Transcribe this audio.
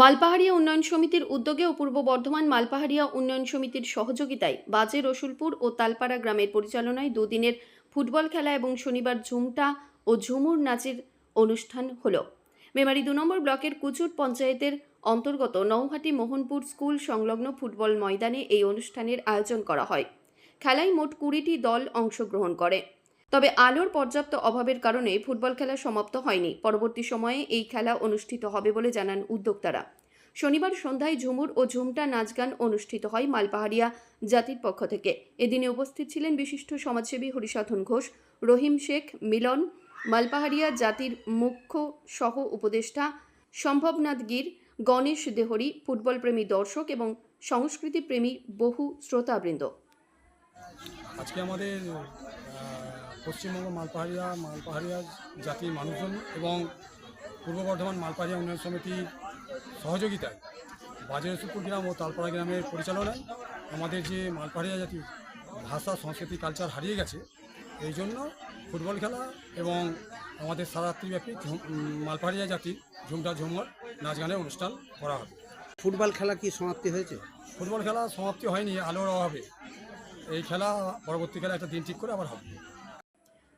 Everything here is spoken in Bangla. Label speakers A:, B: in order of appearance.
A: মালপাহাড়িয়া উন্নয়ন সমিতির উদ্যোগে ও পূর্ব বর্ধমান মালপাহাড়িয়া উন্নয়ন সমিতির সহযোগিতায় বাজে রসুলপুর ও তালপাড়া গ্রামের পরিচালনায় দুদিনের ফুটবল খেলা এবং শনিবার ঝুমটা ও ঝুমুর নাচের অনুষ্ঠান হলো। মেমারি দু নম্বর ব্লকের কুচুর পঞ্চায়েতের অন্তর্গত নৌহাটি মোহনপুর স্কুল সংলগ্ন ফুটবল ময়দানে এই অনুষ্ঠানের আয়োজন করা হয়। খেলায় মোট কুড়িটি দল অংশগ্রহণ করে। তবে আলোর পর্যাপ্ত অভাবের কারণে ফুটবল খেলা সমাপ্ত হয়নি। পরবর্তী সময়ে এই খেলা অনুষ্ঠিত হবে বলে জানান উদ্যোক্তারা। শনিবার সন্ধ্যায় ঝুমুর ও ঝুমটা নাচ গান অনুষ্ঠিত হয় মালপাহাড়িয়া জাতির পক্ষ থেকে। এদিনে উপস্থিত ছিলেন বিশিষ্ট সমাজসেবী হরিসাধন ঘোষ, রহিম শেখ, মিলন, মালপাহাড়িয়া জাতির মুখ্য সহ উপদেষ্টা সম্ভবনাথ গির, গণেশ দেহরি, ফুটবলপ্রেমী দর্শক এবং সংস্কৃতিপ্রেমী বহু শ্রোতাবৃন্দ।
B: আজকে আমাদের পশ্চিমবঙ্গ মালপাহাড়িয়া মালপাহাড়িয়া জাতির মানুষজন এবং পূর্ব বর্ধমান মালপাহাড়িয়া উন্নয়ন সমিতির সহযোগিতায় বাজারসুপুর গ্রাম ও তালপাড়া গ্রামের পরিচালনায় আমাদের যে মালপাহাড়িয়া জাতির ভাষা সংস্কৃতি কালচার হারিয়ে গেছে এই জন্য ফুটবল খেলা এবং আমাদের সারাত্রিব্যাপী মালপাহাড়িয়া জাতির ঝুমটা ঝুমর নাচ গানের অনুষ্ঠান করা হবে।
C: ফুটবল খেলা কি সমাপ্তি হয়েছে?
B: ফুটবল খেলা সমাপ্তি হয়নি আলোর অভাবে। এই খেলা পরবর্তীকালে একটা দিন ঠিক করে আবার হবে।